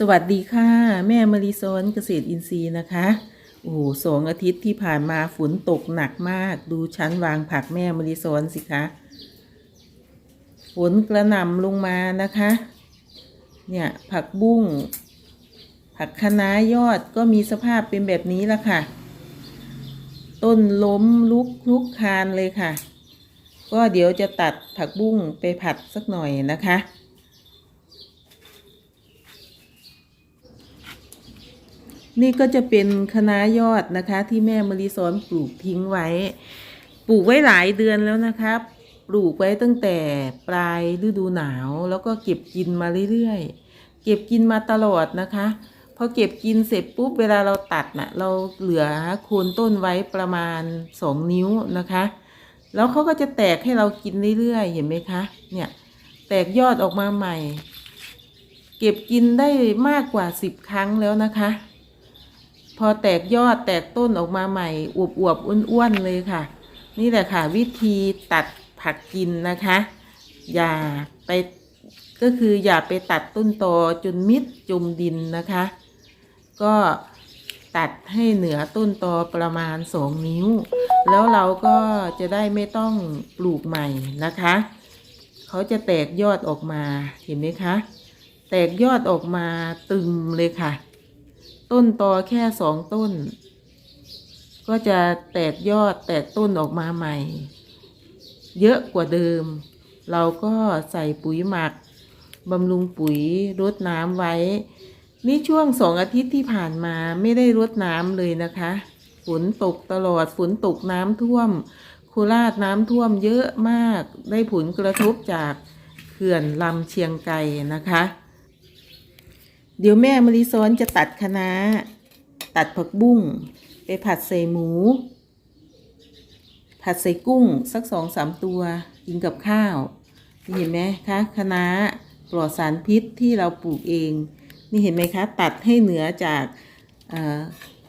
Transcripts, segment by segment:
สวัสดีค่ะ แม่มาริซอนเกษตรอินทรีย์นะคะ โอ้โหสองอาทิตย์ที่ผ่านมาฝนตกหนักมาก ดูชั้นวางผักแม่มาริซอนสิคะฝนกระหน่ำลงมานะคะ เนี่ยผักบุ้ง ผักคะน้ายอดก็มีสภาพเป็นแบบนี้ละค่ะ ต้นล้มลุกคลุกคลานเลยค่ะ ก็เดี๋ยวจะตัดผักบุ้งไปผัดสักหน่อยนะคะ นี่ก็จะเป็นคณะยอดนะคะ ที่แม่มะลิซ้อนปลูกทิ้งไว้ ปลูกไว้หลายเดือนแล้วนะครับปลูกไว้ตั้งแต่ปลายฤดูหนาว แล้วก็เก็บกินมาเรื่อยๆ เก็บกินมาตลอดนะคะพอเก็บกินเสร็จปุ๊บเวลาเราตัดนะ่ะเราเหลือโคนต้นไว้ประมาณสองนิ้วนะคะ แล้วเขาก็จะแตกให้เรากินเรื่อยๆ เห็นไหมคะ เนี่ยแตกยอดออกมาใหม่ เก็บกินได้มากกว่าสิบครั้งแล้วนะคะ พอแตกยอดแตกต้นออกมาใหม่อวบอวบอ้วนๆเลยค่ะ นี่แหละค่ะ วิธีตัดผักกินนะคะ อย่าไปก็คืออย่าไปตัดต้นตอจนมิดจมดินนะคะ ก็ตัดให้เหนือต้นตอประมาณสองนิ้ว แล้วเราก็จะได้ไม่ต้องปลูกใหม่นะคะ เขาจะแตกยอดออกมาเห็นไหมคะ แตกยอดออกมาตึมเลยค่ะ ต้นตอแค่สองต้น ก็จะแตกยอดแตกต้นออกมาใหม่ เยอะกว่าเดิม เราก็ใส่ปุ๋ยหมักบำรุงปุ๋ยรดน้ำไว้ นี่ช่วงสองอาทิตย์ที่ผ่านมาไม่ได้รดน้ำเลยนะคะ ฝนตกตลอดฝนตกน้ำท่วมโคราชน้ำท่วมเยอะมากได้ผลกระทบจากเขื่อนลำเชียงไกรนะคะ เดี๋ยวแม่มะลิซ้อนจะตัดคะน้า ตัดผักบุ้ง ไปผัดใส่หมู ผัดใส่กุ้งสักสองสามตัว กินกับข้าว นี่เห็นไหมคะคะน้าปลอดสารพิษที่เราปลูกเอง นี่เห็นไหมคะ ตัดให้เหนือจาก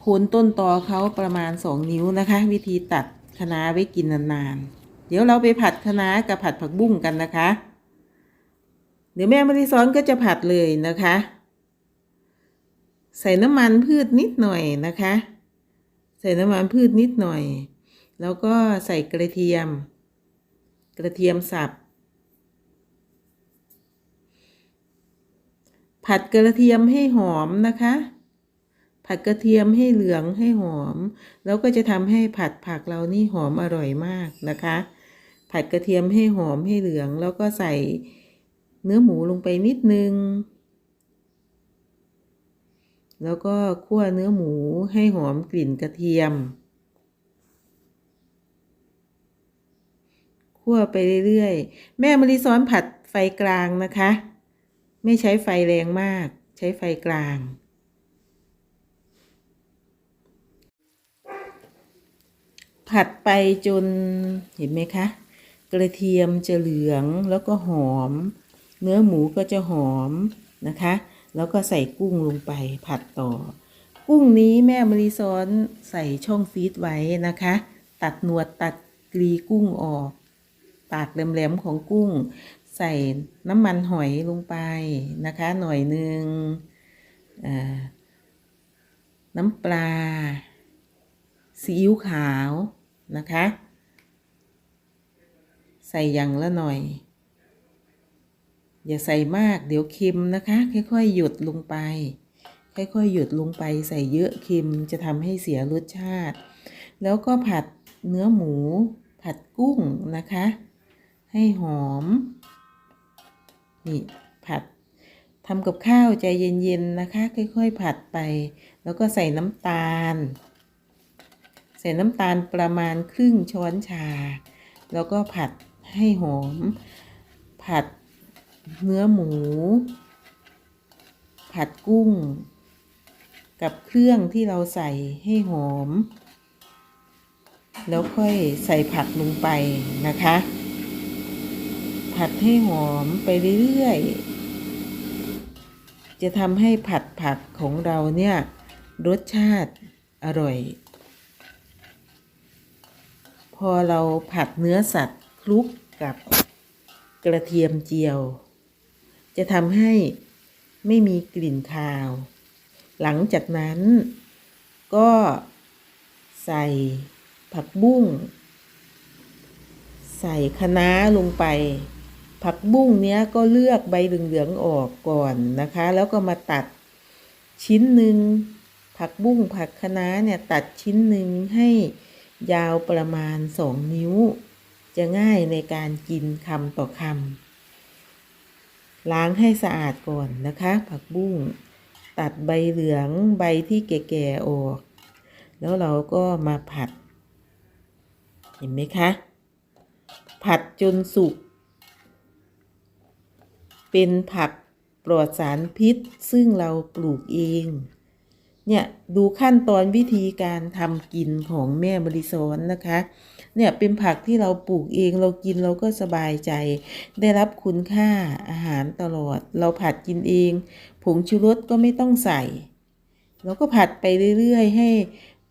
โคนต้นตอเขาประมาณสองนิ้วนะคะ วิธีตัดคะน้าไว้กินนานๆ เดี๋ยวเราไปผัดคะน้ากับผัดผักบุ้งกันนะคะ เดี๋ยวแม่มะลิซ้อนก็จะผัดเลยนะคะ ใส่น้ำมันพืชนิดหน่อยนะคะ ใส่น้ำมันพืชนิดหน่อย แล้วก็ใส่กระเทียม กระเทียมสับ ผัดกระเทียมให้หอมนะคะ ผัดกระเทียมให้เหลืองให้หอม แล้วก็จะทำให้ผัดผักเรานี่หอมอร่อยมากนะคะ ผัดกระเทียมให้หอมให้เหลือง แล้วก็ใส่เนื้อหมูลงไปนิดนึง แล้วก็คั่วเนื้อหมูให้หอมกลิ่นกระเทียม คั่วไปเรื่อยๆ แม่มะลิซ้อนผัดไฟกลางนะคะ ไม่ใช้ไฟแรงมาก ใช้ไฟกลาง ผัดไปจนเห็นไหมคะ กระเทียมจะเหลืองแล้วก็หอม เนื้อหมูก็จะหอมนะคะ แล้วก็ใส่กุ้งลงไปผัดต่อ กุ้งนี้แม่มะลิซ้อนใส่ช่องฟีดไว้นะคะ ตัดหนวดตัดกรีกุ้งออก ปากแหลมๆของกุ้ง ใส่น้ำมันหอยลงไปนะคะ หน่อยหนึ่งน้ำปลาซีอิ๊วขาวนะคะ ใส่อย่างละหน่อย อย่าใส่มากเดี๋ยวเค็มนะคะ ค่อยๆ หยดลงไป ค่อยๆ หยดลงไปใส่เยอะเค็มจะทำให้เสียรสชาติ แล้วก็ผัดเนื้อหมู ผัดกุ้งนะคะ ให้หอม นี่ผัดทำกับข้าวใจเย็นๆนะคะ ค่อยๆ ผัดไป แล้วก็ใส่น้ำตาล ใส่น้ำตาลประมาณครึ่งช้อนชา แล้วก็ผัดให้หอม ผัด เนื้อหมู ผัดกุ้ง กับเครื่องที่เราใส่ให้หอม แล้วค่อยใส่ผักลงไปนะคะ ผัดให้หอมไปเรื่อยๆ จะทำให้ผัดผักของเราเนี่ย รสชาติอร่อย พอเราผัดเนื้อสัตว์คลุกกับกระเทียมเจียว จะทำให้ไม่มีกลิ่นคาว หลังจากนั้นก็ใส่ผักบุ้ง ใส่คะน้าลงไป ผักบุ้งเนี้ยก็เลือกใบเหลืองๆออกก่อนนะคะ แล้วก็มาตัดชิ้นหนึ่งผักบุ้งผักคะน้าเนี่ยตัดชิ้นหนึ่งให้ยาวประมาณสองนิ้ว จะง่ายในการกินคำต่อคำ ล้างให้สะอาดก่อนนะคะ ผักบุ้งตัดใบเหลืองใบที่แก่ๆออก แล้วเราก็มาผัด เห็นไหมคะ ผัดจนสุก เป็นผักปลอดสารพิษซึ่งเราปลูกเอง เนี่ยดูขั้นตอนวิธีการทำกินของแม่บริสอนนะคะ เนี่ยเป็นผักที่เราปลูกเองเรากินเราก็สบายใจ ได้รับคุณค่าอาหารตลอด เราผัดกินเอง ผงชูรสก็ไม่ต้องใส่แล้วก็ผัดไปเรื่อยๆ ให้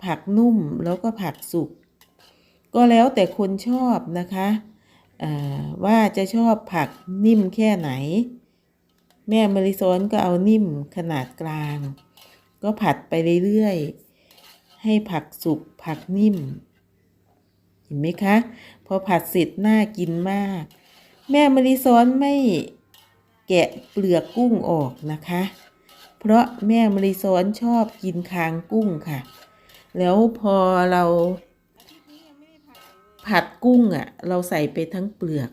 ผักนุ่มแล้วก็ผักสุก ก็แล้วแต่คนชอบนะคะว่าจะชอบผักนิ่มแค่ไหน แม่มริซอนก็เอานิ่มขนาดกลาง ก็ผัดไปเรื่อยๆ ให้ผักสุกผักนิ่ม เห็นไหมคะ พอผัดเสร็จน่ากินมาก แม่มาริซอนไม่แกะเปลือกกุ้งออกนะคะ เพราะแม่มาริซอนชอบกินคางกุ้งค่ะ แล้วพอเราผัดกุ้งอะ่ะ เราใส่ไปทั้งเปลือก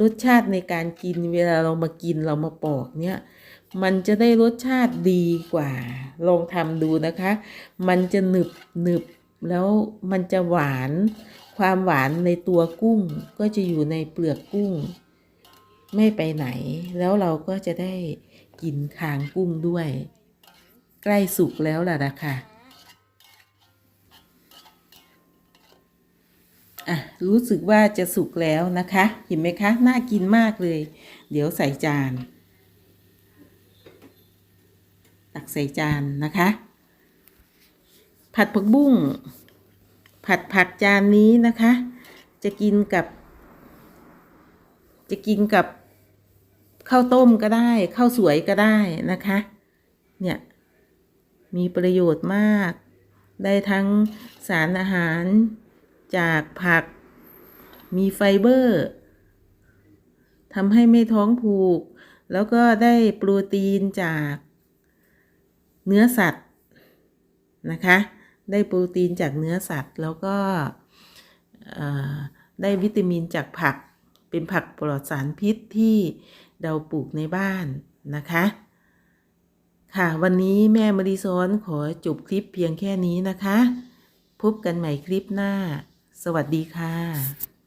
รสชาติในการกินเวลาเรามากินเรามาปอกเนี่ย มันจะได้รสชาติดีกว่า ลองทำดูนะคะ มันจะหนึบหนึบแล้วมันจะหวาน ความหวานในตัวกุ้งก็จะอยู่ในเปลือกกุ้ง ไม่ไปไหน แล้วเราก็จะได้กินคางกุ้งด้วย ใกล้สุกแล้วล่ะนะคะอะรู้สึกว่าจะสุกแล้วนะคะ เห็นไหมคะ น่ากินมากเลย เดี๋ยวใส่จาน ตักใส่จานนะคะ ผัดผักบุ้งผัดผักจานนี้นะคะ จะกินกับ จะกินกับข้าวต้มก็ได้ข้าวสวยก็ได้นะคะ เนี่ยมีประโยชน์มาก ได้ทั้งสารอาหารจากผัก มีไฟเบอร์ทำให้ไม่ท้องผูก แล้วก็ได้โปรตีนจาก เนื้อสัตว์นะคะ ได้โปรตีนจากเนื้อสัตว์ แล้วก็ได้วิตามินจากผัก เป็นผักปลอดสารพิษที่เราปลูกในบ้านนะคะ ค่ะวันนี้แม่มาริซอนขอจบคลิปเพียงแค่นี้นะคะ พบกันใหม่คลิปหน้า สวัสดีค่ะ